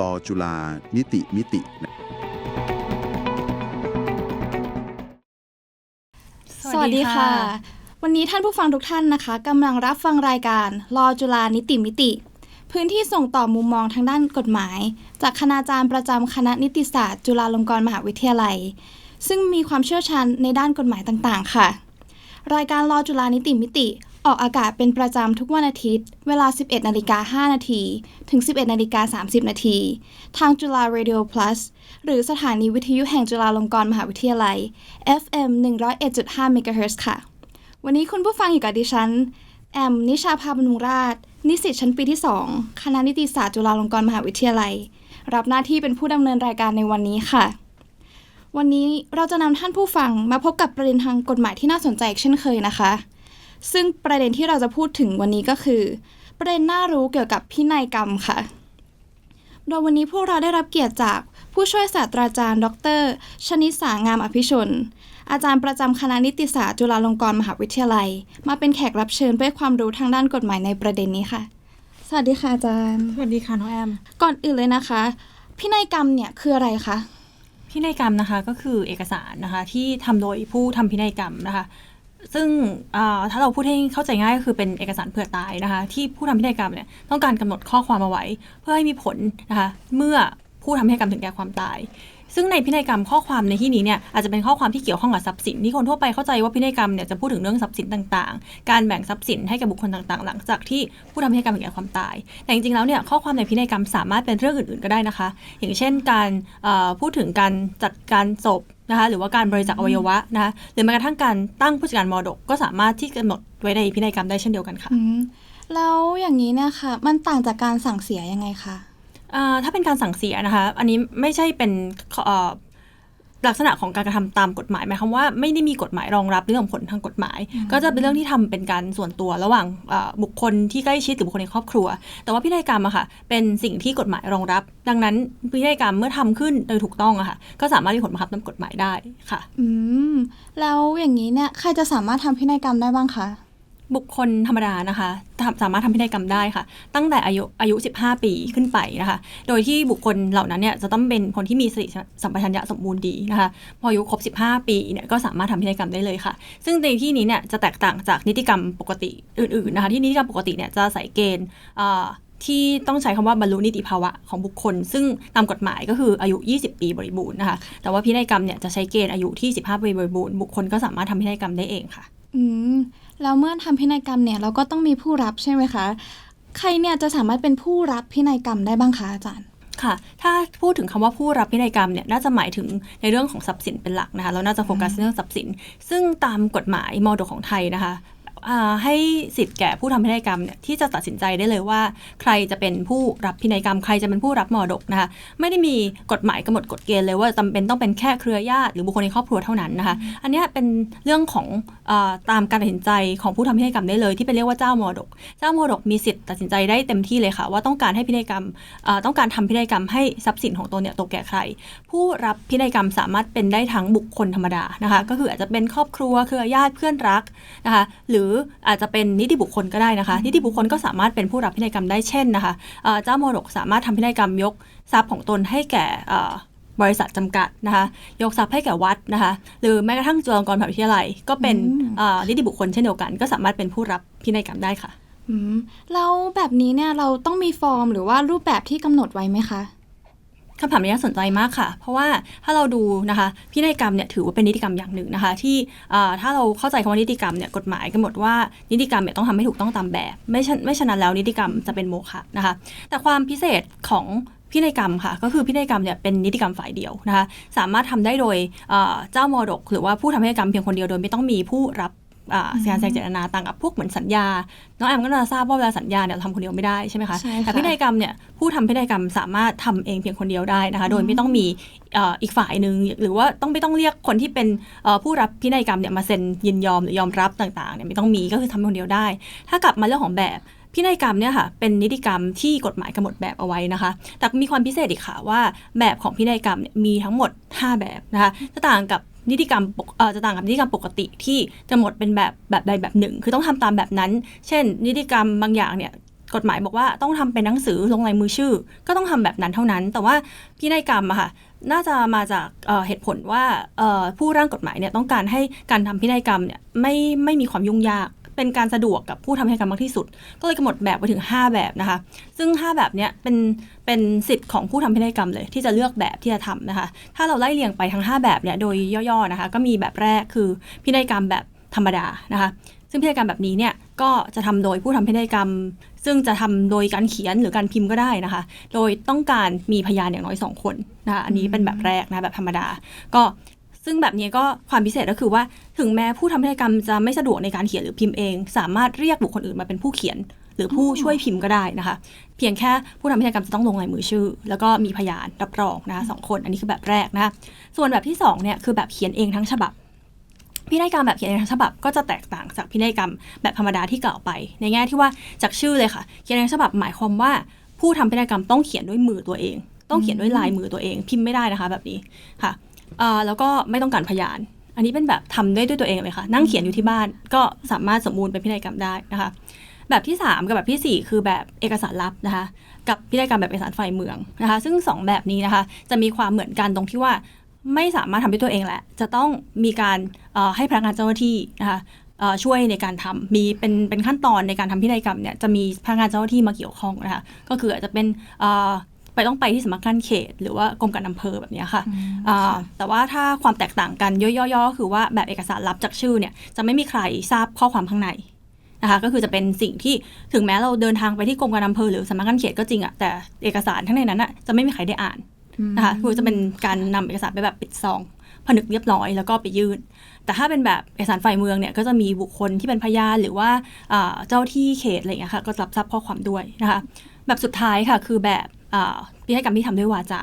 ลอจุฬานิติมิติ สวัสดีค่ะ วันนี้ท่านผู้ฟังทุกท่านนะคะกำลังรับฟังรายการรอจุฬานิติมิติ พื้นที่ส่งต่อมุมมองทางด้านกฎหมาย จากคณาจารย์ประจำคณะนิติศาสตร์ จุฬาลงกรณ์มหาวิทยาลัย ซึ่งมีความเชี่ยวชาญในด้านกฎหมายต่างๆ ค่ะ รายการรอจุฬานิติมิติ ออกอากาศเป็นประจำทุกวันอาทิตย์ เวลา 11นาฬิกา5นาทีถึง 11นาฬิกา30นาทีทางจุฬา Radio Plus หรือสถานีวิทยุแห่งจุฬาลงกรณ์มหาวิทยาลัย FM 101.5 MHz ค่ะ วันนี้คุณผู้ฟังอยู่กับดิฉัน แอม นิชาภาบำรุงราช นิสิตชั้นปีที่ 2 คณะนิติศาสตร์จุฬาลงกรณ์มหาวิทยาลัย รับหน้าที่เป็นผู้ดำเนินรายการในวันนี้ค่ะ วันนี้เราจะนำท่านผู้ฟังมาพบกับประเด็นทางกฎหมายที่น่าสนใจเช่นเคยนะคะ ซึ่งประเด็นที่เราจะพูดถึงวันนี้ก็คือ ประเด็นน่ารู้เกี่ยวกับพินัยกรรมค่ะ โดยวันนี้พวกเราได้รับเกียรติจากผู้ช่วยศาสตราจารย์ ดร ชนิสางามอภิชน อาจารย์ประจำคณะนิติศาสตร์จุฬาลงกรณ์มหาวิทยาลัย มาเป็นแขกรับเชิญเพื่อความรู้ทางด้านกฎหมายในประเด็นนี้ค่ะ สวัสดีค่ะอาจารย์ สวัสดีค่ะน้องแอม ก่อนอื่นเลยนะคะ พินัยกรรมเนี่ยคืออะไรคะ พินัยกรรมนะคะก็คือเอกสารนะคะที่ทำโดยผู้ทำพินัยกรรมนะคะ ซึ่งถ้าเราพูดให้เข้าใจง่ายก็คือเป็นเอกสารเผื่อตายนะคะ ที่ผู้ทำพิธีกรรมเนี่ยต้องการกำหนดข้อความเอาไว้ เพื่อให้มีผลนะคะเมื่อผู้ทำพิธีกรรมถึงแก่ความตาย ซึ่งในพินัยกรรมข้อความในที่นี้เนี่ยอาจจะเป็นข้อความที่เกี่ยวข้องกับทรัพย์สินที่คนทั่วไปเข้าใจว่าพินัยกรรมเนี่ยจะพูดถึงเรื่องทรัพย์สินต่างๆ การแบ่งทรัพย์สินให้กับบุคคลต่างๆ หลังจากที่ผู้ทำพินัยกรรมถึงแก่ความตาย แต่จริงๆแล้วเนี่ยข้อความในพินัยกรรมสามารถเป็นเรื่องอื่นๆก็ได้นะคะ อย่างเช่นการพูดถึงการจัดการศพนะคะหรือว่าการบริจาคอวัยวะนะคะหรือแม้กระทั่งการตั้งผู้จัดการมรดกก็สามารถที่กำหนดไว้ในพินัยกรรมได้เช่นเดียวกันค่ะแล้วอย่างนี้เนี่ยค่ะมันต่างจากการสั่งเสียยังไงคะ ถ้าเป็นการสั่งเสียนะคะ อันนี้ไม่ใช่เป็นเอ่อลักษณะของการกระทำตามกฎหมายหมายความว่าไม่ได้มีกฎหมายรองรับเรื่องของผลทางกฎหมาย ก็จะเป็นเรื่องที่ทำเป็นการส่วนตัวระหว่างเอ่อบุคคลที่ใกล้ชิดหรือบุคคลในครอบครัว แต่ว่าพินัยกรรมอะค่ะ เป็นสิ่งที่กฎหมายรองรับ ดังนั้นพินัยกรรมเมื่อทำขึ้นโดยถูกต้องอะค่ะ ก็สามารถมีผลบังคับตามกฎหมายได้ค่ะ อืมแล้วอย่างนี้เนี่ยใครจะสามารถทำพินัยกรรมได้บ้างคะ บุคคลธรรมดานะคะสามารถทำพินัยกรรมได้ค่ะ ตั้งแต่อายุอายุ 15 ปีขึ้นไปนะคะ โดยที่บุคคลเหล่านั้นเนี่ยจะต้องเป็นคนที่มีสติสัมปชัญญะสมบูรณ์ดีนะคะ พออายุครบ 15 ปีเนี่ยก็สามารถทำพินัยกรรมได้เลยค่ะ ซึ่งในที่นี้เนี่ยจะแตกต่างจากนิติกรรมปกติอื่นๆนะคะที่นิติกรรมปกติเนี่ยจะใส่เกณฑ์ที่ต้องใช้คำว่าบรรลุนิติภาวะของบุคคล ซึ่งตามกฎหมายก็คืออายุ 20 ปีบริบูรณ์นะคะ แต่ว่าพินัยกรรมเนี่ยจะใช้เกณฑ์อายุที่ 15 ปีบริบูรณ์บุคคลก็สามารถทำพินัยกรรมได้เองค่ะ อืม แล้วเมื่อทำพินัยกรรมเนี่ยเราก็ต้องมีผู้รับใช่ไหมคะ ใครเนี่ยจะสามารถเป็นผู้รับพินัยกรรมได้บ้างคะอาจารย์ค่ะ ถ้าพูดถึงคำว่าผู้รับพินัยกรรมเนี่ย น่าจะหมายถึงในเรื่องของทรัพย์สินเป็นหลักนะคะเราน่าจะโฟกัสเรื่องทรัพย์สิน ซึ่งตามกฎหมายมรดกของไทยนะคะอ่า ให้สิทธิ์แก่ผู้ทำพินัยกรรมเนี่ยที่จะตัดสินใจได้เลยว่า ใครจะเป็นผู้รับพินัยกรรม ใครจะเป็นผู้รับมรดกนะคะไม่ได้มีกฎหมายกำหนดกฎเกณฑ์เลยว่าจำเป็นต้องเป็นแค่เครือญาติหรือบุคคลในครอบครัวเท่านั้นนะคะอันเนี้ยเป็นเรื่องของอาตามการตัดสินใจของผู้ทำพินัยกรรมได้เลย ที่เป็นเรียกว่าเจ้ามรดก เจ้ามรดกมีสิทธิ์ตัดสินใจได้เต็มที่เลยค่ะ ว่าต้องการให้พินัยกรรมอ่าต้องการทำพินัยกรรมให้ทรัพย์สินของตนเนี่ยตกแก่ใคร ผู้รับพินัยกรรมสามารถเป็นได้ทั้งบุคคลธรรมดานะคะก็คืออาจจะเป็นครอบครัวเครือญาติเพื่อนรักนะคะหรืออาจจะเป็นนิติบุคคลก็ได้นะคะ นิติบุคคลก็สามารถเป็นผู้รับพินัยกรรมได้เช่นนะคะอ่าเจ้ามรดกสามารถทำพินัยกรรมยกทรัพย์ของตนให้แก่อ่าบริษัทจำกัดนะคะ ยกทรัพย์ให้แก่วัดนะคะ หรือแม้กระทั่งจุฬาลงกรณ์มหาวิทยาลัย ก็เป็นอืมอ่านิติบุคคลเช่นเดียวกัน ก็สามารถเป็นผู้รับพินัยกรรมได้ค่ะอืมแล้วแบบนี้เนี่ยเราต้องมีฟอร์มหรือว่ารูปแบบที่กำหนดไว้ไหมคะ คำถามนี้น่าสนใจมากค่ะ เพราะว่าถ้าเราดูนะคะพินัยกรรมเนี่ยถือว่าเป็นนิติกรรมอย่างหนึ่งนะคะ ที่ถ้าเราเข้าใจคำว่านิติกรรมเนี่ยกฎหมายกำหนดว่านิติกรรมเนี่ยต้องทำให้ถูกต้องตามแบบ ไม่ไม่ฉะนั้นแล้วนิติกรรมจะเป็นโมฆะนะคะ แต่ความพิเศษของพินัยกรรมค่ะ ก็คือพินัยกรรมเนี่ยเป็นนิติกรรมฝ่ายเดียวนะคะ สามารถทำได้โดยเจ้ามรดก หรือว่าผู้ทำพินัยกรรมเพียงคนเดียวโดยไม่ต้องมีผู้รับ การแสดงเจตนาต่างกับพวกเหมือนสัญญา น้องแอมก็น่าจะทราบว่าเวลาสัญญาเนี่ยเราทำคนเดียวไม่ได้ใช่ไหมคะใช่ค่ะแต่พินัยกรรมเนี่ยผู้ทำพินัยกรรมสามารถทำเองเพียงคนเดียวได้นะคะ โดยไม่ต้องมีเอ่ออีกฝ่ายหนึ่งหรือว่าต้องไม่ต้องเรียกคนที่เป็นเอ่อผู้รับพินัยกรรมเนี่ยมาเซ็นยินยอมหรือยอมรับต่างๆเนี่ยไม่ต้องมีก็คือทำคนเดียวได้ ถ้ากลับมาเรื่องของแบบพินัยกรรมเนี่ยค่ะเป็นนิติกรรมที่กฎหมายกำหนดแบบเอาไว้นะคะ แต่มีความพิเศษอีกค่ะว่าแบบของพินัยกรรมเนี่ยมีทั้งหมด 5 แบบนะคะจะต่างกับ นิติกรรมจะต่างกับนิติกรรมปกติที่จะหมดเป็นแบบแบบใดแบบหนึ่ง คือต้องทำตามแบบนั้น เช่น นิติกรรมบางอย่างเนี่ยกฎหมายบอกว่าต้องทำเป็นหนังสือลงลายมือชื่อ ก็ต้องทำแบบนั้นเท่านั้น แต่ว่าพินัยกรรมอะค่ะน่าจะมาจากเหตุผลว่าผู้ร่างกฎหมายเนี่ยต้องการให้การทำพินัยกรรมเนี่ยไม่ไม่มีความยุ่งยาก เป็นการสะดวกกับผู้ทำพินัยกรรมมากที่สุด ก็เลยกำหนดแบบไว้ถึง 5 แบบนะคะ ซึ่ง 5 แบบเนี้ยเป็นเป็นสิทธิ์ของผู้ทำพินัยกรรมเลย ที่จะเลือกแบบที่จะทำนะคะ ถ้าเราไล่เรียงไปทั้ง 5 แบบเนี่ยโดยย่อๆนะคะ ก็มีแบบแรกคือพินัยกรรมแบบธรรมดานะคะ ซึ่งพินัยกรรมแบบนี้เนี่ยก็จะทำโดยผู้ทำพินัยกรรม ซึ่งจะทำโดยการเขียนหรือการพิมพ์ก็ได้นะคะ โดยต้องการมีพยานอย่างน้อย 2 คนนะคะอันนี้เป็นแบบแรกนะแบบธรรมดา ก็ ซึ่งแบบนี้ก็ความพิเศษก็คือว่าถึงแม้ผู้ทำพินัยกรรมจะไม่สะดวกในการเขียนหรือพิมพ์เอง สามารถเรียกบุคคลอื่นมาเป็นผู้เขียน หรือผู้ช่วยพิมพ์ก็ได้นะคะ เพียงแค่ผู้ทำพินัยกรรมจะต้องลงลายมือชื่อ แล้วก็มีพยานรับรองนะคะสองคนอันนี้คือแบบแรกนะคะส่วนแบบที่สองเนี่ยคือแบบเขียนเองทั้งฉบับพินัยกรรมแบบเขียนเองทั้งฉบับก็จะแตกต่างจากพินัยกรรมแบบธรรมดาที่กล่าวไป ในแง่ที่ว่าจากชื่อเลยค่ะ เขียนเองฉบับหมายความว่า ผู้ทำพินัยกรรมต้องเขียนด้วยมือตัวเอง ต้องเขียนด้วยลายมือตัวเอง พิมพ์ไม่ได้นะคะ แบบนี้ค่ะ แล้วก็ไม่ต้องการพยาน อันนี้เป็นแบบทำได้ด้วยตัวเองเลยค่ะ นั่งเขียนอยู่ที่บ้านก็สามารถสมบูรณ์เป็นพินัยกรรมได้นะคะ แบบที่ 3 กับแบบทีสี่ 4 คือแบบเอกสารลับนะคะ กับพินัยกรรมแบบเอกสารฝ่ายเมืองนะคะ ซึ่ง 2 แบบนี้นะคะ จะมีความเหมือนกันตรงที่ว่าไม่สามารถทำด้วยตัวเองแหละ จะต้องมีการให้พนักงานเจ้าหน้าที่นะคะช่วยในการทำมีเป็นเป็นขั้นตอนในการทำพินัยกรรมเนี่ยจะมีพนักงานเจ้าหน้าที่มาเกี่ยวข้องนะคะก็คืออาจจะเป็น ไปต้องไปที่สำนักงานเขต หรือว่ากรมการอำเภอแบบเนี้ยค่ะอ่าแต่ว่าถ้าความแตกต่างกันย่อยๆก็คือว่าแบบเอกสารลับจากชื่อเนี่ยจะไม่มีใครทราบข้อความข้างในนะคะก็คือจะเป็นสิ่งที่ถึงแม้เราเดินทางไปที่กรมการอำเภอหรือสำนักงานเขตก็จริงอะแต่เอกสารทั้างในนั้นอะจะไม่มีใครได้อ่านนะคะคือจะเป็นการนำเอกสารไปแบบปิดซองผนึกเรียบร้อยแล้วก็ไปยื่น แต่ถ้าเป็นแบบเอกสารฝ่ายเมืองเนี่ยก็จะมีบุคคลที่เป็นพยานหรือว่าอ่าเจ้าที่เขตอะไรอย่างเงี้ยค่ะก็รับทราบข้อความด้วยนะคะแบบสุดท้ายค่ะคือแบบอ่า พิธีกรรมที่ทำด้วยวาจา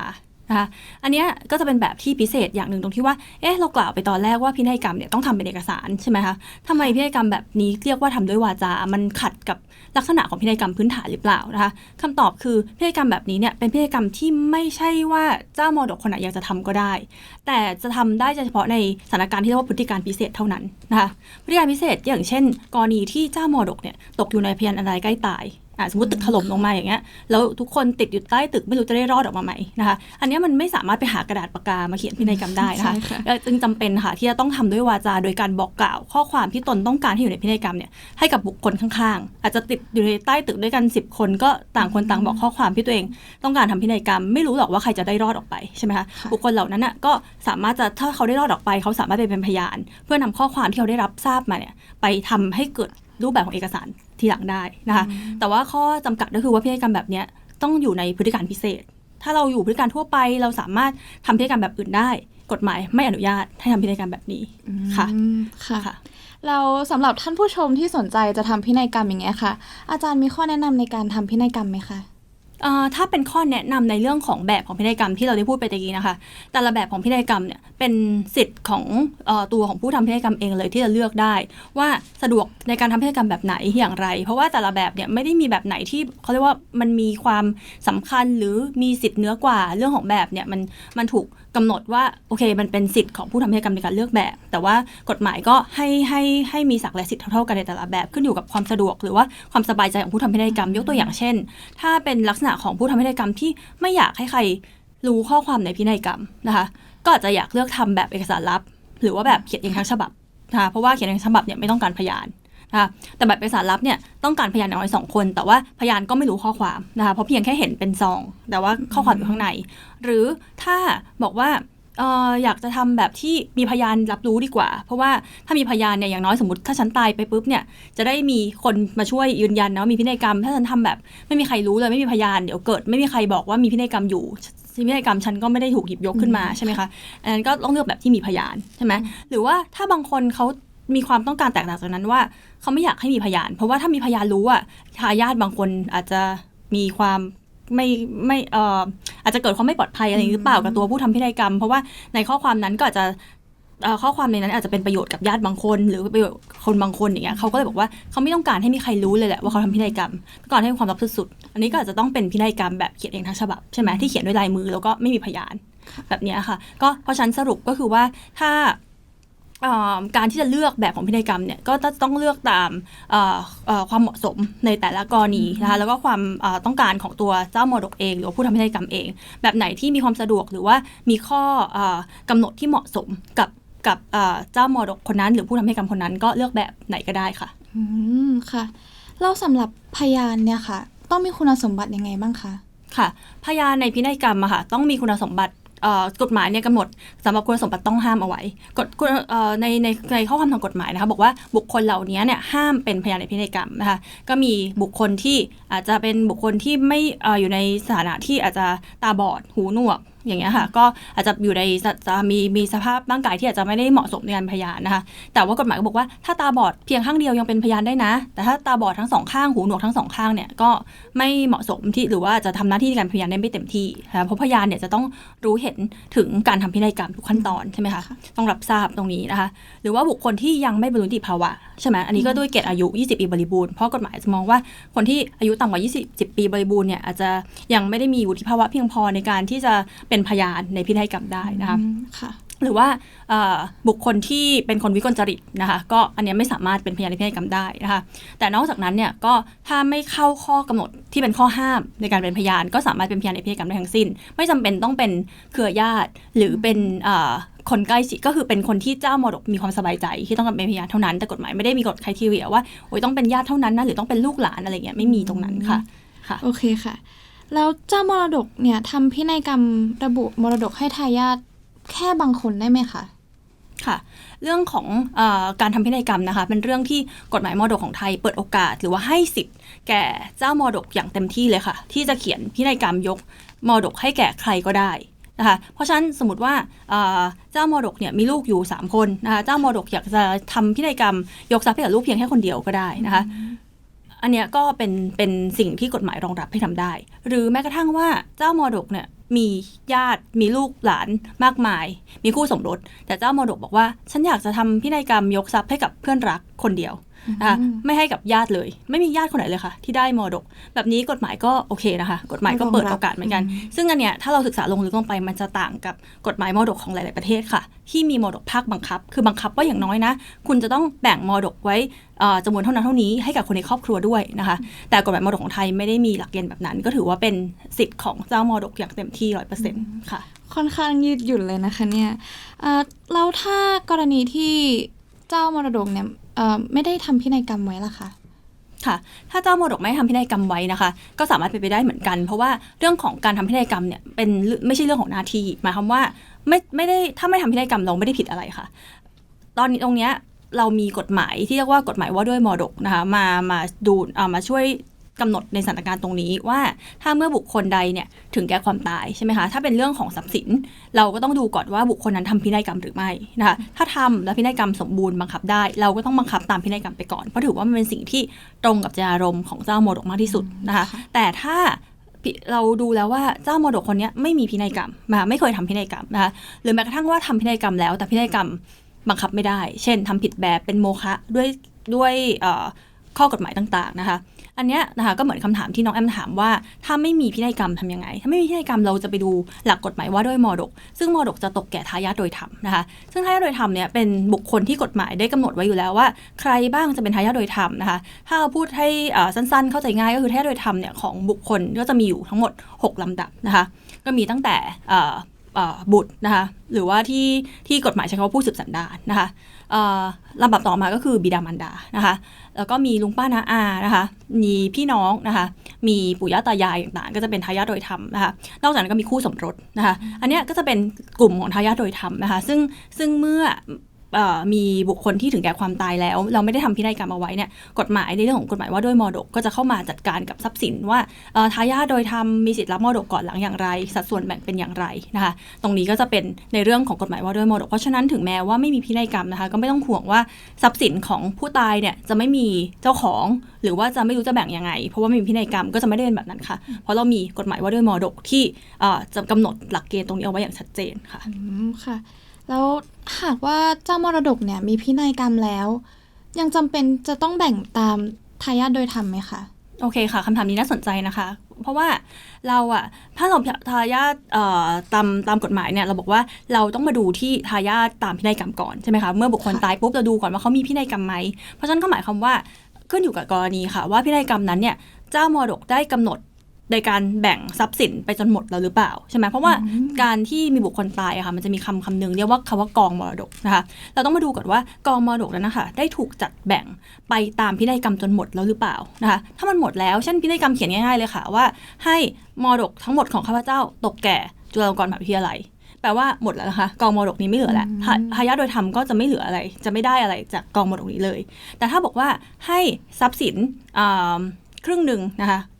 นะคะอันนี้ก็จะเป็นแบบที่พิเศษอย่างหนึ่งตรงที่ว่า เอ๊ะ เรากล่าวไปตอนแรกว่าพินัยกรรมเนี่ยต้องทำเป็นเอกสารใช่ไหมคะทำไมพินัยกรรมแบบนี้เรียกว่าทำด้วยวาจา มันขัดกับลักษณะของพินัยกรรมพื้นฐานหรือเปล่านะคะคำตอบคือพินัยกรรมแบบนี้เนี่ยเป็นพินัยกรรมที่ไม่ใช่ว่าเจ้ามรดกคนไหนอยากจะทำก็ได้ แต่จะทำได้เฉพาะในสถานการณ์ที่เรียกว่าพฤติการพิเศษเท่านั้นนะคะพฤติการพิเศษอย่างเช่น กรณีที่เจ้ามรดกเนี่ยตกอยู่ในพยานอันตรายใกล้ตาย สมมติตึกถล่มลงมาอย่างเงี้ยแล้วทุกคนติดอยู่ใต้ตึกไม่รู้จะได้รอดออกมาไหมนะคะอันเนี้ยมันไม่สามารถไปหากระดาษปากกามาเขียนพินัยกรรมได้นะคะใช่ค่ะเอ่อจึงจำเป็นค่ะที่จะต้องทำด้วยวาจาโดยการบอกกล่าว ข้อความที่ตนต้องการให้อยู่ในพินัยกรรมเนี่ยให้กับบุคคลข้างๆ อาจจะติดอยู่ในใต้ตึกด้วยกัน 10 คนก็ต่างคนต่างบอกข้อความที่ตัวเอง ต้องการทำพินัยกรรม ไม่รู้หรอกว่าใครจะได้รอดออกไปใช่ไหมคะค่ะบุคคลเหล่านั้นน่ะก็สามารถจะถ้าเขาได้รอดออกไป เขาสามารถไปเป็นพยาน เพื่อนำข้อความที่เขาได้รับทราบมาเนี่ยไปทำให้เกิดรูปแบบของเอกสาร ทีหลังได้นะคะ แต่ว่าข้อจำกัดก็คือว่าพินัยกรรมแบบเนี้ยต้องอยู่ในพฤติการพิเศษ ถ้าเราอยู่พฤติการทั่วไปเราสามารถทำพินัยกรรมแบบอื่นได้ กฎหมายไม่อนุญาตให้ทำพินัยกรรมแบบนี้ค่ะอืมค่ะค่ะเราสำหรับท่านผู้ชมที่สนใจจะทำพินัยกรรมอย่างเงี้ยค่ะ อาจารย์มีข้อแนะนำในการทำพินัยกรรมไหมคะเอ่อ ถ้าเป็นข้อแนะนำในเรื่องของแบบของพินัยกรรมที่เราได้พูดไปตะกี้นะคะ แต่ละแบบของพินัยกรรมเนี่ยเป็นสิทธิ์ของอตัวของผู้ทำพินัยกรรมเองเลยที่จะเลือกได้ ว่าสะดวกในการทำพินัยกรรมแบบไหนอย่างไร เพราะว่าแต่ละแบบเนี่ยไม่ได้มีแบบไหนที่เขาเรียกว่ามันมีความสำคัญหรือมีสิทธิ์เหนือกว่าเรื่องของแบบเนี่ยมันมันถูก กำหนดว่าโอเค มันเป็นสิทธิ์ของผู้ทำพินัยกรรมในการเลือกแบบ แต่ว่ากฎหมายก็ให้ให้ให้มีศักและสิทธิ์เท่าๆกันในแต่ละแบบขึ้นอยู่กับความสะดวก หรือว่าความสบายใจของผู้ทำพินัยกรรมยกตัวอย่างเช่น ถ้าเป็นลักษณะของผู้ทำพินัยกรรมที่ไม่อยากให้ใครรู้ข้อความในพินัยกรรมนะคะ ก็อาจจะอยากเลือกทำแบบเอกสารลับ หรือว่าแบบเขียนเองทั้งฉบับนะคะเพราะว่าเขียนเองทั้งฉบับเนี่ยไม่ต้องการพยานนะคะแต่แบบเอกสารลับเนี่ย ต้องการพยานอย่างน้อยสองคน แต่ว่าพยานก็ไม่รู้ข้อความนะคะเพราะเพียงแค่เห็นเป็นซอง แต่ว่าข้อความอยู่ข้างใน หรือถ้าบอกว่าอออยากจะทำแบบที่มีพยานรับรู้ดีกว่า เพราะว่าถ้ามีพยานเนี่ยอย่างน้อยสมมติถ้าฉันตายไปปุ๊บเนี่ยจะได้มีคนมาช่วยยืนยันนะว่ามีพินัยกรรม ถ้าฉันทำแบบไม่มีใครรู้เลยไม่มีพยานเดี๋ยวเกิด ไม่มีใครบอกว่ามีพินัยกรรมอยู่พินัยกรรมฉันก็ไม่ได้ถูกหยิบยกขึ้นมาใช่ไหมคะอันนั้นก็ต้องเลือกแบบที่มีพยานใช่ไหมหรือว่าถ้าบางคนเขา มีความต้องการแตกต่างจากนั้นว่า เขาไม่อยากให้มีพยาน เพราะว่าถ้ามีพยานรู้อะทายาทบางคนอาจจะมีความไม่ไม่เอ่ออาจจะเกิดความไม่ปลอดภัยอะไรหรือเปล่ากับตัวผู้ทำพินัยกรรม เพราะว่าในข้อความนั้นก็อาจจะข้อความในนั้นอาจจะเป็นประโยชน์กับญาติบางคน หรือประโยชน์คนบางคนอย่างเงี้ยเขาก็เลยบอกว่าเขาไม่ต้องการให้มีใครรู้เลยแหละว่าเขาทำพินัยกรรมต้องการให้ความลับสุดๆอันนี้ก็อาจจะต้องเป็นพินัยกรรมแบบเขียนเองทั้งฉบับใช่ไหมที่เขียนด้วยลายมือแล้วก็ไม่มีพยานแบบเนี้ยค่ะ ก็เพราะฉันสรุปก็คือว่าถ้า การที่จะเลือกแบบของพินัยกรรมเนี่ยก็ต้องเลือกตามเอ่อเอ่อความเหมาะสมในแต่ละกรณีนะคะแล้วก็ความเอ่อต้องการของตัวเจ้ามรดกเองหรือว่าผู้ทำพินัยกรรมเอง แบบไหนที่มีความสะดวกหรือว่ามีข้อเออกำหนดที่เหมาะสมกับกับเอ่อเจ้ามรดกคนนั้น หรือผู้ทำพินัยกรรมคนนั้น ก็เลือกแบบไหนก็ได้ค่ะอืมค่ะแล้วสำหรับพยานเนี่ยค่ะ ต้องมีคุณสมบัติยังไงบ้างคะค่ะ พยานในพินัยกรรมอะค่ะต้องมีคุณสมบัติเอ่อ กฎหมายเนี่ยกำหนดสำหรับคุณสมบัติต้องห้ามเอาไว้กฎในในในข้อความทางกฎหมายนะคะบอกว่าบุคคลเหล่านี้เนี่ยห้ามเป็นพยานในพินัยกรรมนะคะก็มีบุคคลที่อาจจะเป็นบุคคลที่ไม่อยู่ในสถานะที่อาจจะตาบอดหูหนวก อย่างเงี้ยค่ะ ก็อาจจะอยู่ในจะมีมีสภาพร่างกายที่อาจจะไม่ได้เหมาะสมในการพยานนะคะ แต่ว่ากฎหมายก็บอกว่าถ้าตาบอดเพียงข้างเดียวยังเป็นพยานได้นะ แต่ถ้าตาบอดทั้งสองข้างหูหนวกทั้งสองข้างเนี่ยก็ไม่เหมาะสมที่หรือว่าจะทำหน้าที่ในการพยานได้ไม่เต็มที่นะคะเพราะพยานเนี่ยจะต้องรู้เห็นถึงการทำพินัยกรรมทุกขั้นตอนใช่ไหมคะต้องรับทราบตรงนี้นะคะ หรือว่าบุคคลที่ยังไม่บรรลุนิติภาวะใช่ไหมอันนี้ก็ด้วยเกณฑ์อายุ 20 ปีบริบูรณ์เพราะกฎหมายจะมองว่าคนที่อายุต่ำกว่า 20 ปีบริบูรณ์เนี่ยอาจจะยังไม่ได้มีวุฒิภาวะเพียงพอในการที่จะเป็นพยานในพินัยกรรมได้นะคะอืมค่ะหรือว่าเอ่อบุคคลที่เป็นคนวิกลจริตนะคะก็อันเนี้ยไม่สามารถเป็นพยานในพินัยกรรมได้นะคะแต่นอกจากนั้นเนี่ยก็ถ้าไม่เข้าข้อกำหนดที่เป็นข้อห้ามในการเป็นพยาน ก็สามารถเป็นพยานในพินัยกรรมได้ทั้งสิ้น ไม่จำเป็นต้องเป็นเครือญาติหรือเป็นเอ่อคนใกล้ชิดก็คือเป็นคนที่เจ้ามรดกมีความสบายใจที่ต้องการเป็นพยานเท่านั้นแต่กฎหมายไม่ได้มีกฎคุณทีเรียว่าโอ้ยต้องเป็นญาติเท่านั้นนะหรือต้องเป็นลูกหลานอะไรเงี้ยไม่มีตรงนั้นค่ะค่ะโอเคค่ะ แล้วเจ้ามรดกเนี่ยทำพินัยกรรมระบุมรดกให้ทายาทแค่บางคนได้ไหมคะค่ะเรื่องของอการทำพินัยกรรมนะคะ เป็นเรื่องที่กฎหมายมรดกของไทยเปิดโอกาส หรือว่าให้สิทธิ์แก่เจ้ามรดกอย่างเต็มที่เลยค่ะ ที่จะเขียนพินัยกรรมยกมรดกให้แก่ใครก็ได้นะคะเพราะฉะนั้นสมมติว่าเจ้ามรดกเนี่ยมีลูกอยู่ 3 คนนะคะเจ้ามรดกอยากจะทำพินัยกรรมยกทรัพย์ให้กับลูกเพียงแค่คนเดียวก็ได้นะคะ อันเนี้ยก็เป็นเป็นสิ่งที่กฎหมายรองรับให้ทำได้ หรือแม้กระทั่งว่าเจ้ามรดกเนี่ยมีญาติมีลูกหลานมากมาย มีคู่สมรส แต่เจ้ามรดกบอกว่า ฉันอยากจะทำพินัยกรรมยกทรัพย์ให้กับเพื่อนรักคนเดียว นะคะไม่ให้กับญาติเลย ไม่มีญาติคนไหนเลยค่ะ ที่ได้มรดก แบบนี้กฎหมายก็โอเคนะคะ กฎหมายก็เปิดโอกาสเหมือนกัน ซึ่งอันเนี้ยถ้าเราศึกษาลงลึกลงไปมันจะต่างกับกฎหมายมรดกของหลาย ๆประเทศค่ะ ที่มีมรดกภาคบังคับ คือบังคับว่าอย่างน้อยนะ คุณจะต้องแบ่งมรดกไว้เอ่อจำนวนเท่านั้นเท่านี้ให้กับคนในครอบครัวด้วยนะคะ แต่กฎหมายมรดกของไทยไม่ได้มีหลักเกณฑ์แบบนั้น ก็ถือว่าเป็นสิทธิ์ของเจ้ามรดกอย่างเต็มที่ร้อยเปอร์เซ็นต์ค่ะ ค่อนข้างยืดหยุ่นเลยนะคะเนี่ยเอ่อแล้วถ้ากรณีที่เจ้ามรดกเนี่ยเอ่อ ไม่ได้ทำพินัยกรรมไว้ล่ะคะค่ะ ถ้าเจ้ามรดกไม่ทำพินัยกรรมไว้นะคะ ก็สามารถเป็นไปได้เหมือนกัน เพราะว่าเรื่องของการทำพินัยกรรมเนี่ยเป็นไม่ใช่เรื่องของหน้าที่หมายความว่าไม่ไม่ได้ถ้าไม่ทำพินัยกรรมเราไม่ได้ผิดอะไรค่ะ ตอนนี้ตรงเนี้ยเรามีกฎหมายที่เรียกว่ากฎหมายว่าด้วยมรดกนะคะมามาดูเอามาช่วย กำหนดในสถานการณ์ตรงนี้ว่าถ้าเมื่อบุคคลใดเนี่ยถึงแก่ความตายใช่ไหมคะถ้าเป็นเรื่องของทรัพย์สิน เราก็ต้องดูก่อนว่าบุคคลนั้นทำพินัยกรรมหรือไม่นะคะถ้าทำแล้วพินัยกรรมสมบูรณ์บังคับได้ เราก็ต้องบังคับตามพินัยกรรมไปก่อนเพราะถือว่ามันเป็นสิ่งที่ตรงกับเจตนารมณ์ของเจ้ามรดกมากที่สุดนะคะแต่ถ้าพิเราดูแล้วว่าเจ้ามรดกคนเนี้ยไม่มีพินัยกรรมมาไม่เคยทำพินัยกรรมนะคะหรือแม้กระทั่งว่าทำพินัยกรรมแล้ว แต่พินัยกรรมบังคับไม่ได้ เช่นทำผิดแบบเป็นโมฆะด้วยด้วยเอ่อข้อกฎหมายต่างๆนะคะ อันเนี้ยนะคะก็เหมือนคำถามที่น้องแอมถามว่า ถ้าไม่มีพินัยกรรมทำยังไง ถ้าไม่มีพินัยกรรมเราจะไปดูหลักกฎหมายว่าด้วยมรดก ซึ่งมรดกจะตกแก่ทายาทโดยธรรมนะคะ ซึ่งทายาทโดยธรรมเนี่ยเป็นบุคคลที่กฎหมายได้กำหนดไว้อยู่แล้วว่า ใครบ้างจะเป็นทายาทโดยธรรมนะคะ ถ้าเราพูดให้สั้นๆ เข้าใจง่ายก็คือทายาทโดยธรรมเนี่ยของบุคคลก็จะมีอยู่ทั้งหมด 6ลำดับนะคะ ก็มีตั้งแต่บุตรนะคะหรือว่าที่ที่กฎหมายใช้คำว่าผู้สืบสันดานนะคะ ลำดับต่อมาก็คือบิดามารดานะคะ แล้วก็มีลุงป้านาอานะคะ มีพี่น้องนะคะ มีปู่ย่าตายายต่างๆ ก็จะเป็นทายาทโดยธรรมนะคะ นอกจากนั้นก็มีคู่สมรสนะคะ อันนี้ก็จะเป็นกลุ่มของทายาทโดยธรรมนะคะ ซึ่งซึ่งเมื่อ มีบุคคลที่ถึงแก่ความตายแล้ว เราไม่ได้ทำพินัยกรรมเอาไว้เนี่ยกฎหมายในเรื่องของกฎหมายว่าด้วยมรดกก็จะเข้ามาจัดการกับทรัพย์สินว่าทายาทโดยธรรมมีสิทธิ์รับมรดกก่อนหลังอย่างไร สัดส่วนแบ่งเป็นอย่างไรนะคะ ตรงนี้ก็จะเป็นในเรื่องของกฎหมายว่าด้วยมรดกเพราะฉะนั้นถึงแม้ว่าไม่มีพินัยกรรมนะคะ ก็ไม่ต้องห่วงว่าทรัพย์สินของผู้ตายเนี่ยจะไม่มีเจ้าของ หรือว่าจะไม่รู้จะแบ่งยังไง เพราะว่าไม่มีพินัยกรรมก็จะไม่ได้เป็นแบบนั้นค่ะ เพราะเรามีกฎหมายว่าด้วยมรดกที่จะกำหนดหลักเกณฑ์ตรงนี้เอาไว้อย่างชัดเจนค่ะอืมค่ะ แล้วหากว่าเจ้ามรดกเนี่ยมีพินัยกรรมแล้ว ยังจำเป็นจะต้องแบ่งตามทายาทโดยธรรมไหมคะ โอเคค่ะคำถามนี้น่าสนใจนะคะ เพราะว่าเราอะถ้าเราทายาทเอ่อตามตามกฎหมายเนี่ยเราบอกว่าเราต้องมาดูที่ทายาทตามพินัยกรรมก่อนใช่ไหมคะเมื่อบุคคลค่ะตายปุ๊บเราดูก่อนว่าเขามีพินัยกรรมไหมเพราะฉะนั้นก็หมายความว่าขึ้นอยู่กับกรณีค่ะ ว่าพินัยกรรมนั้นเนี่ยเจ้ามรดกได้กำหนด ในการแบ่งทรัพย์สินไปจนหมดแล้วหรือเปล่าใช่ไหมเพราะว่าการที่มีบุคคลตายอะค่ะมันจะมีคำคำหนึ่งเรียกว่าคำว่ากองมรดกนะคะเราต้องมาดูก่อนว่ากองมรดกนั้นนะคะได้ถูกจัดแบ่งไปตามพินัยกรรมจนหมดแล้วหรือเปล่านะคะถ้ามันหมดแล้วเช่นพินัยกรรมเขียนง่ายๆเลยค่ะว่า ให้มรดกทั้งหมดของข้าพเจ้าตกแก่จุฬาลงกรณ์มหาวิทยาลัยแปลว่าหมดแล้วนะคะกองมรดกนี้ไม่เหลือแล้วทาทายาทโดยธรรมก็จะไม่เหลืออะไร จะไม่ได้อะไรจากกองมรดกนี้เลย แต่ถ้าบอกว่าให้ทรัพย์สินอ่าครึ่งหนึ่งนะคะอ่า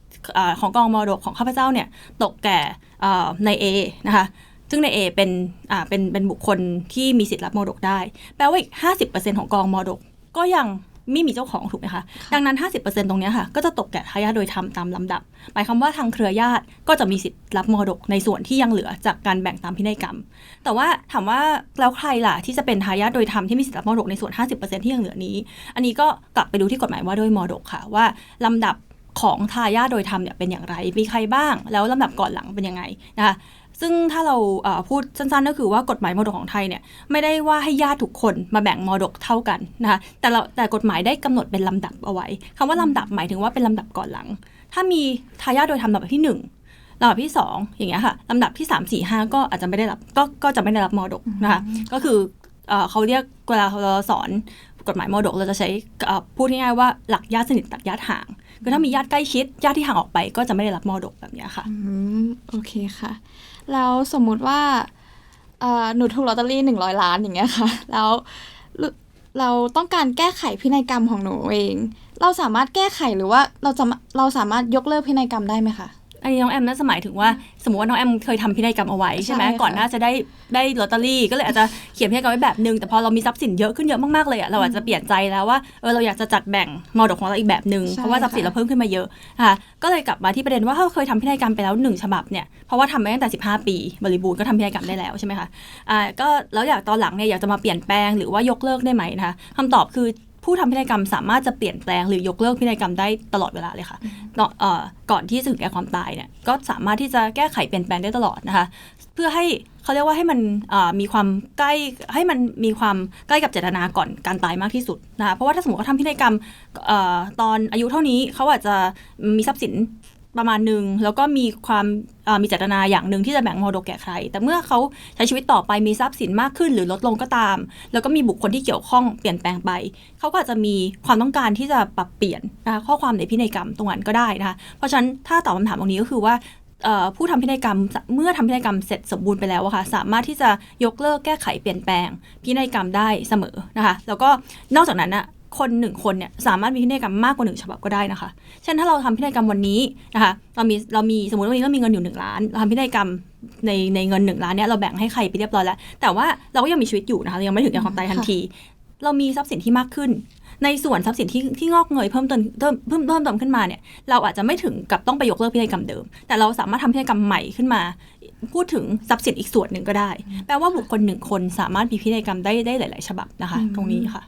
ของกองมรดกของข้าพเจ้าเนี่ยตกแก่อ่าใน A นะคะซึ่งใน A เป็นอ่าเป็นเป็นบุคคลที่มีสิทธิ์รับมรดกได้ แปลว่าอีก 50%ของกองมรดก ก็ยังไม่มีเจ้าของถูกไหมคะ ดังนั้น 50%ตรงเนี้ยค่ะ ก็จะตกแก่ทายาทโดยธรรมตามลำดับ หมายความว่าทางเครือญาติก็จะมีสิทธิ์รับมรดกในส่วนที่ยังเหลือจากการแบ่งตามพินัยกรรม แต่ว่าถามว่าแล้วใครล่ะที่จะเป็นทายาทโดยธรรมที่มีสิทธิ์รับมรดกในส่วน 50%ที่ยังเหลือนี้ อันนี้ก็กลับไปดูที่กฎหมายว่าด้วยมรดกค่ะว่าลำดับ ของทายาทโดยธรรมเนี่ยเป็นอย่างไร มีใครบ้าง แล้วลำดับก่อนหลังเป็นยังไงนะคะซึ่งถ้าเราพูดสั้นๆก็คือว่ากฎหมายมรดกของไทยเนี่ยไม่ได้ว่าให้ญาติทุกคนมาแบ่งมรดกเท่ากันนะคะแต่เราแต่กฎหมายได้กำหนดเป็นลำดับเอาไว้คำว่าลำดับหมายถึงว่าเป็นลำดับก่อนหลัง ถ้ามีทายาทโดยธรรมลำดับที่หนึ่งลำดับที่สองอย่างเงี้ยค่ะลำดับที่สามสี่ห้าก็อาจจะไม่ได้รับก็ก็จะไม่ได้รับมรดกนะคะก็คือเอเขาเรียกเวลาเราสอนกฎหมายมรดกเราจะใช้พูดง่ายๆว่าหลักญาติสนิทตัดญาติห่าง คือถ้ามีญาติใกล้ชิดญาติที่ห่างออกไป ก็จะไม่ได้รับมรดกแบบนี้ค่ะอืมโอเคค่ะ แล้วสมมุติว่าหนูถูกลอตเตอรี่หนึ่งร้อยล้านอย่างเงี้ยค่ะ แล้วเราต้องการแก้ไขพินัยกรรมของหนูเอง เราสามารถแก้ไขหรือว่าเราจะเราสามารถยกเลิกพินัยกรรมได้ไหมคะ อันนี้น้องแอมน่าจะหมายถึงว่า สมมติว่าน้องแอมเคยทำพินัยกรรมเอาไว้ใช่ไหมใช่ค่ะก่อนหน้าจะได้ได้ลอตเตอรี่ก็เลยอาจจะเขียนพินัยกรรมไว้แบบนึงแต่พอเรามีทรัพย์สินเยอะขึ้นเยอะมากๆเลยอะเราอาจจะเปลี่ยนใจแล้วว่าเออเราอยากจะจัดแบ่งมรดกของเราอีกแบบนึงใช่เพราะว่าทรัพย์สินค่ะเราเพิ่มขึ้นมาเยอะนะคะก็เลยกลับมาที่ประเด็นว่าถ้าเราเคยทำพินัยกรรมไปแล้วหนึ่งฉบับเนี่ยเพราะว่าทำไปตั้งแต่ 15 ปีบริบูรณ์ก็ทำพินัยกรรมได้แล้วใช่ไหมคะ อ่าก็แล้วอยากตอนหลังเนี่ยอยากจะมาเปลี่ยนแปลงหรือว่ายกเลิกได้ไหมนะคะคำตอบคือ ผู้ทำพินัยกรรมสามารถจะเปลี่ยนแปลงหรือยกเลิกพินัยกรรมได้ตลอดเวลาเลยค่ะเนาะเอ่อก่อนที่จะถึงแก่ความตายเนี่ยก็สามารถที่จะแก้ไขเปลี่ยนแปลงได้ตลอดนะคะ เพื่อให้เขาเรียกว่าให้มันเอ่อมีความใกล้ให้มันมีความใกล้กับเจตนาก่อนการตายมากที่สุดนะคะเพราะว่าถ้าสมมติเขาทำพินัยกรรมเอ่อตอนอายุเท่านี้เขาอาจจะมีทรัพย์สิน ประมาณหนึ่งแล้วก็มีความมีเจตนาอย่างหนึ่งที่จะแบ่งมรดกแก่ใคร แต่เมื่อเขาใช้ชีวิตต่อไปมีทรัพย์สินมากขึ้น หรือลดลงก็ตาม แล้วก็มีบุคคลที่เกี่ยวข้องเปลี่ยนแปลงไป เขาก็อาจจะมีความต้องการที่จะปรับเปลี่ยนนะคะข้อความในพินัยกรรมตรงนั้นก็ได้นะคะเพราะฉะนั้นถ้าตอบคำถามตรงนี้ก็คือว่าผู้ทำพินัยกรรมเมื่อทำพินัยกรรมเสร็จสมบูรณ์ไปแล้วอะค่ะสามารถที่จะยกเลิกแก้ไขเปลี่ยนแปลงพินัยกรรมได้เสมอนะคะแล้วก็นอกจากนั้นอะ คนหนึ่งคนเนี่ยสามารถมีพินัยกรรมมากกว่าหนึ่งฉบับก็ได้นะคะ เช่นถ้าเราทำพินัยกรรมวันนี้นะคะเรามีเรามีสมมติว่าวันนี้เรามีเงินอยู่หนึ่งล้านเราทำพินัยกรรมในในเงินหนึ่งล้านเนี่ยเราแบ่งให้ใครไปเรียบร้อยแล้ว แต่ว่าเราก็ยังมีชีวิตอยู่นะคะยังไม่ถึงแก่ความตายทันที เรามีทรัพย์สินที่มากขึ้น ในส่วนทรัพย์สินที่ที่งอกเงยเพิ่มเติมเพิ่มเพิ่มเพิ่มเติมขึ้นมาเนี่ยเราอาจจะไม่ถึงกับต้องไปยกเลิกพินัยกรรมเดิม แต่เราสามารถทำพินัยกรรมใหม่ขึ้นมาพูดถึงทรัพย์สินอีกส่วนหนึ่งก็ได้ แปลว่าบุคคลหนึ่งคนสามารถมีพินัยกรรมได้ได้หลาย ๆ ฉบับนะคะ ตรงนี้ค่ะ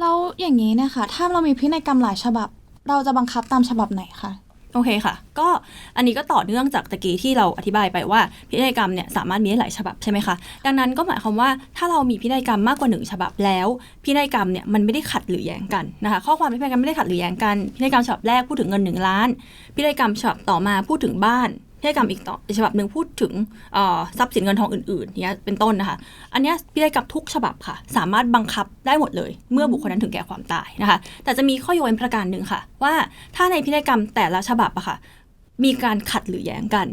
แล้วอย่างนี้เนี่ยค่ะ ถ้าเรามีพินัยกรรมหลายฉบับ เราจะบังคับตามฉบับไหนคะ โอเคค่ะ ก็อันนี้ก็ต่อเนื่องจากตะกี้ที่เราอธิบายไปว่าพินัยกรรมเนี่ยสามารถมีได้หลายฉบับใช่ไหมคะ ดังนั้นก็หมายความว่าถ้าเรามีพินัยกรรมมากกว่าหนึ่งฉบับแล้ว พินัยกรรมเนี่ยมันไม่ได้ขัดหรือแย้งกันนะคะ ข้อความในพินัยกรรมไม่ได้ขัดหรือแย้งกัน พินัยกรรมฉบับแรกพูดถึงเงินหนึ่งล้าน พินัยกรรมฉบับต่อมาพูดถึงบ้าน พินัยกรรมอีกต่ออีกฉบับหนึ่งพูดถึงเอ่อทรัพย์สินเงินทองอื่นๆเนี่ยเป็นต้นนะคะ อันเนี้ยพินัยกรรมทุกฉบับค่ะ สามารถบังคับได้หมดเลย เมื่อบุคคลนั้นถึงแก่ความตายนะคะ แต่จะมีข้อยกเว้นประการหนึ่งค่ะ ว่าถ้าในพินัยกรรมแต่ละฉบับอะค่ะ มีการขัดหรือแย้งกัน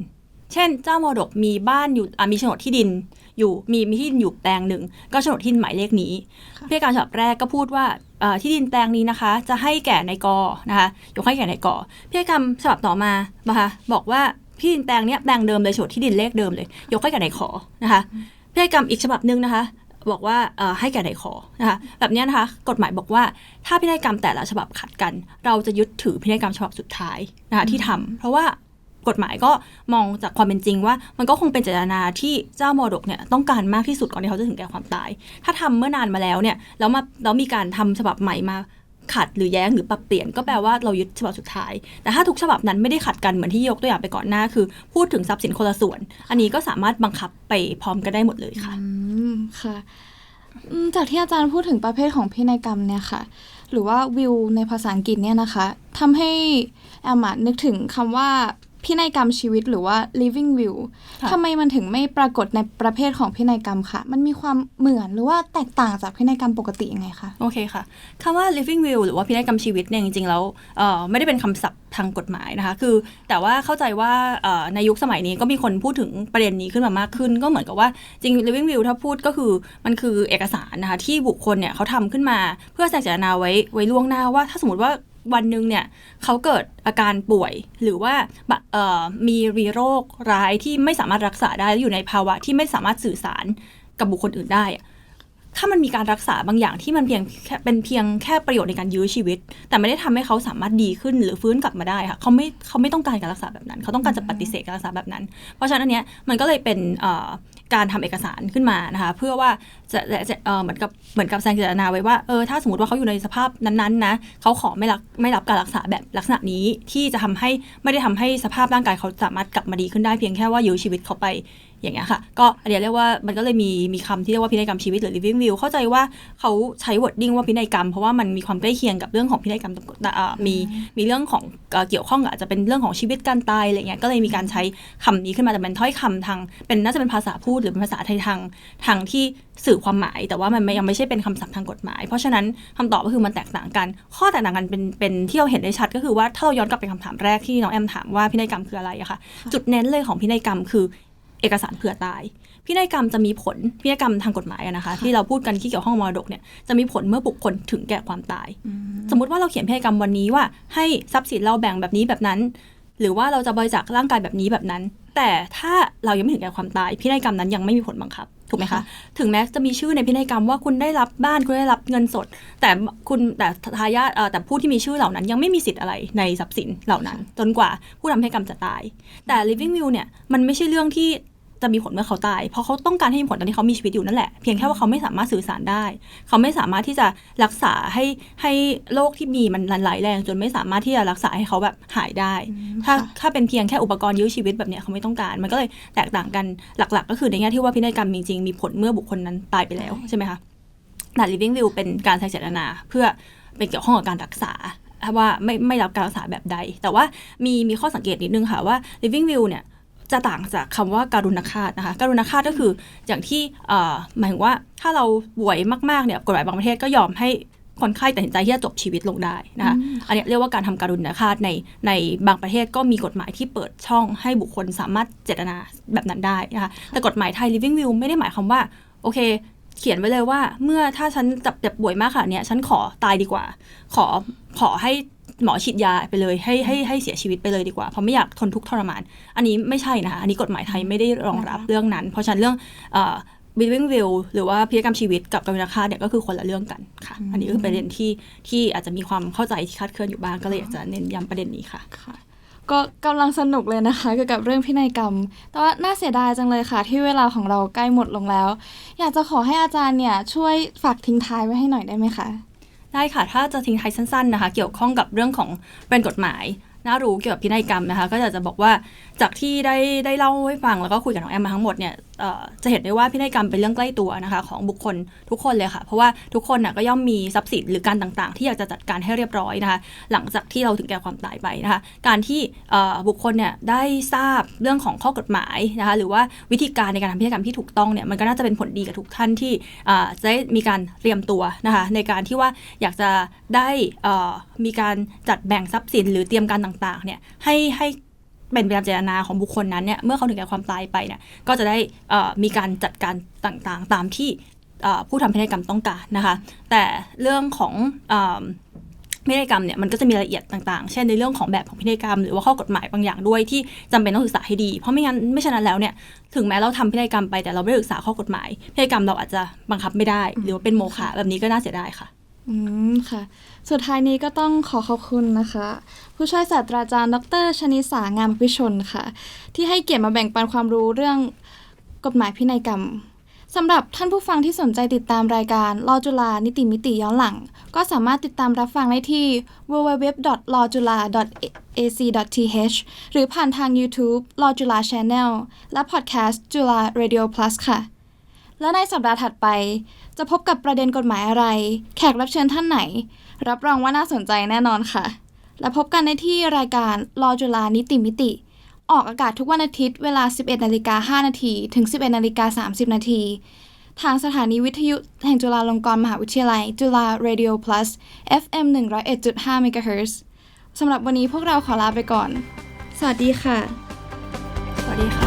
เช่น เจ้ามรดกมีบ้านอยู่อะมีโฉนดที่ดินอยู่มีมีที่ดินอยู่แปลงหนึ่งก็โฉนดที่ดินหมายเลขนี้ค่ะพิธีการฉบับแรกก็พูดว่าเอ่อที่ดินแปลงนี้นะคะ จะให้แก่นายกนะคะยกให้แก่นายกพิธีกรรมฉบับต่อมานะคะบอกว่า ที่ดินแปลงเนี้ยแปลงเดิมเลยโฉนดที่ดินเลขเดิมเลย ยกให้แก่นายขอนะคะพิธีกรรมอีกฉบับหนึ่งนะคะ บอกว่าเอ่อให้แก่นายขอนะคะแบบเนี้ยนะคะ กฎหมายบอกว่าถ้าพินัยกรรมแต่ละฉบับขัดกัน เราจะยึดถือพินัยกรรมฉบับสุดท้ายนะคะที่ทำเพราะว่ากฎหมายก็มองจากความเป็นจริงว่า มันก็คงเป็นเจตนาที่เจ้ามรดกเนี่ยต้องการมากที่สุดก่อนที่เขาจะถึงแก่ความตาย ถ้าทำเมื่อนานมาแล้วเนี่ยแล้วมาแล้วมีการทำฉบับใหม่มา ขัดหรือแย้งหรือปรับเปลี่ยนก็แปลว่าเรายึดฉบับสุดท้าย แต่ถ้าทุกฉบับนั้นไม่ได้ขัดกันเหมือนที่ยกตัวอย่างไปก่อนหน้าคือ พูดถึงทรัพย์สินคนละส่วน อันนี้ก็สามารถบังคับไปพร้อมกันได้หมดเลยค่ะอืมค่ะจากที่อาจารย์พูดถึงประเภทของพินัยกรรมเนี่ยค่ะ หรือว่าวิวในภาษาอังกฤษเนี่ยนะคะทำให้แอมอะนึกถึงคำว่า พินัยกรรมชีวิตหรือว่า living will ค่ะทำไมมันถึงไม่ปรากฏในประเภทของพินัยกรรมค่ะมันมีความเหมือนหรือว่าแตกต่างจากพินัยกรรมปกติยังไงคะโอเคค่ะคำว่า living will หรือว่าพินัยกรรมชีวิตเนี่ยจริงๆแล้วเอ่อไม่ได้เป็นคำศัพท์ทางกฎหมายนะคะ คือแต่ว่าเข้าใจว่าเอ่อในยุคสมัยนี้ก็มีคนพูดถึงประเด็นนี้ขึ้นมามากขึ้น ก็เหมือนกับว่าจริง living will ถ้าพูดก็คือมันคือเอกสารนะคะที่บุคคลเนี่ยเขาทำขึ้นมาเพื่อแสดงเจตนาไว้ไว้ล่วงหน้าว่าถ้าสมมติว่า วันหนึ่งเนี่ยเขาเกิดอาการป่วยหรือว่ามีรีโรคร้ายที่ไม่สามารถรักษาได้อยู่ในภาวะที่ไม่สามารถสื่อสารกับบุคคลอื่นได้ ถ้ามันมีการรักษาบางอย่างที่มันเพียงแค่เป็นเพียงแค่ประโยชน์ในการยื้อชีวิต แต่ไม่ได้ทำให้เขาสามารถดีขึ้นหรือฟื้นกลับมาได้ค่ะเขาไม่เขาไม่ต้องการการรักษาแบบนั้น เขาต้องการจะปฏิเสธการรักษาแบบนั้น เพราะฉะนั้นเนี้ยมันก็เลยเป็น การทำเอกสารขึ้นมานะคะเพื่อว่าจะจะจะเหมือนกับเหมือนกับแสดงเจตนาไว้ว่าเออถ้าสมมติว่าเขาอยู่ในสภาพนั้นๆนะเขาขอไม่รับไม่รับการรักษาแบบลักษณะนี้ที่จะทำให้ไม่ได้ทำให้สภาพร่างกายเขาสามารถกลับมาดีขึ้นได้เพียงแค่ว่ายื้อชีวิตเขาไป อย่างเงี้ยค่ะ ก็อันเนี้ยเรียกว่ามันก็เลยมีมีคำที่เรียกว่าพินัยกรรมชีวิตหรือ living will เข้าใจว่าเขาใช้ wording ว่าพินัยกรรม เพราะว่ามันมีความใกล้เคียงกับเรื่องของพินัยกรรมต่างๆอ่ามีมีเรื่องของเอ่อเกี่ยวข้องกับอาจจะเป็นเรื่องของชีวิตการตายอะไรเงี้ยก็เลยมีการใช้คำนี้ขึ้นมาแต่เป็นถ้อยคำทางเป็นน่าจะเป็นภาษาพูดหรือเป็นภาษาไทยทางทางที่สื่อความหมาย แต่ว่ามันไม่ยังไม่ใช่เป็นคำศัพท์ทางกฎหมาย เพราะฉะนั้นคำตอบก็คือมันแตกต่างกัน ข้อแตกต่างกันเป็นเป็นที่เราเห็นได้ชัดก็คือว่าถ้าเราย้อนกลับไปคำถามแรกที่น้องแอมถามว่าพินัยกรรมคืออะไรอะค่ะจุดเน้นเลยของพินัยกรรมคือ เอกสารเผื่อตาย พินัยกรรมจะมีผลพินัยกรรมทางกฎหมายอะนะคะ ที่เราพูดกันที่เกี่ยวข้องกับมรดกเนี่ยจะมีผลเมื่อบุคคลถึงแก่ความตาย สมมติว่าเราเขียนพินัยกรรมวันนี้ว่า ให้ทรัพย์สินเราแบ่งแบบนี้แบบนั้น หรือว่าเราจะบริจาคร่างกายแบบนี้แบบนั้น แต่ถ้าเรายังไม่ถึงแก่ความตายพินัยกรรมนั้นยังไม่มีผลบังคับถูกไหมคะค่ะถึงแม้จะมีชื่อในพินัยกรรมว่าคุณได้รับบ้านคุณได้รับเงินสด แต่คุณแต่ทายาทเอ่อแต่ผู้ที่มีชื่อเหล่านั้น ยังไม่มีสิทธิ์อะไรในทรัพย์สินเหล่านั้น จนกว่าผู้ทำพินัยกรรมจะตาย แต่ living will เนี่ยมันไม่ใช่เรื่องที่ จะมีผลเมื่อเขาตาย เพราะเขาต้องการให้มีผลตอนที่เขามีชีวิตอยู่นั่นแหละ เพียงแค่ว่าเขาไม่สามารถสื่อสารได้ เขาไม่สามารถที่จะรักษาให้ให้โรคที่มีมันหลายแรง จนไม่สามารถที่จะรักษาให้เขาแบบหายได้ ถ้าค่ะถ้าเป็นเพียงแค่อุปกรณ์ยื้อชีวิตแบบเนี้ยเขาไม่ต้องการ มันก็เลยแตกต่างกันหลัก ๆ ก็คือในแง่ที่ว่าพินัยกรรมจริงๆมีผลเมื่อบุคคลนั้นตายไปแล้วใช่ไหมคะแต่ living will เป็นการใช้เจตนาเพื่อเป็นเกี่ยวข้องกับการรักษาว่าไม่ไม่รับการรักษาแบบใด แต่ว่ามีมีข้อสังเกตนิดนึงค่ะว่า living will เนี่ย จะต่างจากคำว่าการุณฆาตนะคะการุณฆาตก็คืออย่างที่เอ่อหมายถึงว่าถ้าเราป่วยมากๆเนี่ยกฎหมายบางประเทศก็ยอมให้คนไข้ตัดสินใจที่จะจบชีวิตลงได้นะคะอันเนี้ยเรียกว่าการทำการุณฆาตในในบางประเทศก็มีกฎหมายที่เปิดช่องให้บุคคลสามารถเจตนาแบบนั้นได้นะคะแต่กฎหมายไทย living will ไม่ได้หมายความว่าโอเค เขียนไว้เลยว่า เมื่อถ้าฉันจับเจ็บป่วยมากค่ะเนี่ยฉันขอตายดีกว่า ขอขอให้ หมอฉีดยาไปเลยให้ให้ให้เสียชีวิตไปเลยดีกว่าเพราะไม่อยากทนทุกข์ทรมาน อันนี้ไม่ใช่นะคะ อันนี้กฎหมายไทยไม่ได้รองรับเรื่องนั้น เพราะฉะนั้นเรื่องเอ่อ living will หรือว่าพิธีกรรมชีวิตกับการุณฆาตเนี่ยก็คือคนละเรื่องกันค่ะ อันนี้ก็คือประเด็นที่ที่อาจจะมีความเข้าใจที่คลาดเคลื่อนอยู่บ้างก็เลยอยากจะเน้นย้ำประเด็นนี้ค่ะค่ะก็กำลังสนุกเลยนะคะเกี่ยวกับเรื่องพินัยกรรม แต่ว่าน่าเสียดายจังเลยค่ะ ที่เวลาของเราใกล้หมดลงแล้ว อยากจะขอให้อาจารย์เนี่ยช่วยฝากทิ้งท้ายไว้ให้หน่อยได้ไหมคะ ได้ค่ะ ถ้าจะทิ้งท้ายสั้นๆนะคะ เกี่ยวข้องกับเรื่องของเป็นกฎหมายน่ารู้เกี่ยวกับพินัยกรรมนะคะ ก็อยากจะบอกว่าจากที่ได้ได้เล่าให้ฟังแล้วก็คุยกับน้องแอมมาทั้งหมดเนี่ย จะเห็นได้ว่าพินัยกรรมเป็นเรื่องใกล้ตัวนะคะของบุคคลทุกคนเลยค่ะ เพราะว่าทุกคนน่ะก็ย่อมมีทรัพย์สินหรือการต่างๆ ที่อยากจะจัดการให้เรียบร้อยนะคะ หลังจากที่เราถึงแก่ความตายไปนะคะ การที่บุคคลเนี่ยได้ทราบเรื่องของข้อกฎหมายนะคะหรือว่าวิธีการในการทำพิธีกรรมที่ถูกต้องเนี่ยมันก็น่าจะเป็นผลดีกับทุกท่านที่จะได้มีการเตรียมตัวนะคะในการที่ว่าอยากจะได้มีการจัดแบ่งทรัพย์สิน หรือเตรียมการต่างๆเนี่ยให้ให้ เป็นไปตามเจตนาของบุคคลนั้นเนี่ยเมื่อเขาถึงแก่ความตายไปเนี่ยก็จะได้มีการจัดการต่างๆ ตามที่ผู้ทำพินัยกรรมต้องการนะคะ แต่เรื่องของพินัยกรรมเนี่ยมันก็จะมีรายละเอียดต่างๆ เช่นในเรื่องของแบบของพินัยกรรม หรือว่าข้อกฎหมายบางอย่างด้วยที่จำเป็นต้องศึกษาให้ดี เพราะไม่งั้นไม่ฉะนั้นแล้วเนี่ยถึงแม้เราทำพินัยกรรมไปแต่เราไม่ได้ศึกษาข้อกฎหมายพินัยกรรมเราอาจจะบังคับไม่ได้ หรือว่าเป็นโมฆะแบบนี้ก็น่าเสียดายค่ะ อืมค่ะ สุดท้ายนี้ก็ต้องขอขอบคุณนะคะ ผู้ช่วยศาสตราจารย์ ดร ชนิสางามพิชนค่ะ ที่ให้เกียรติมาแบ่งปันความรู้เรื่องกฎหมายพินัยกรรมสำหรับท่านผู้ฟังที่สนใจติดตามรายการลอจุฬานิติมิติย้อนหลัง ก็สามารถติดตามรับฟังได้ที่ www.lawjula.ac.th หรือผ่านทาง YouTube ลอจุฬา Channel และ Podcast จุฬา Radio Plus ค่ะ และในสัปดาห์ถัดไป จะพบกับประเด็นกฎหมายอะไร แขกรับเชิญท่านไหน รับรองว่าน่าสนใจแน่นอนค่ะ และพบกันได้ที่รายการลอจุฬานิติมิติ ออกอากาศทุกวันอาทิตย์เวลา 11นาฬิกา5นาทีถึง 11นาฬิกา30นาทีทางสถานีวิทยุแห่งจุฬาลงกรณ์มหาวิทยาลัย จุฬา Radio Plus FM 101.5 MHz สำหรับวันนี้พวกเราขอลาไปก่อน สวัสดีค่ะ สวัสดีค่ะ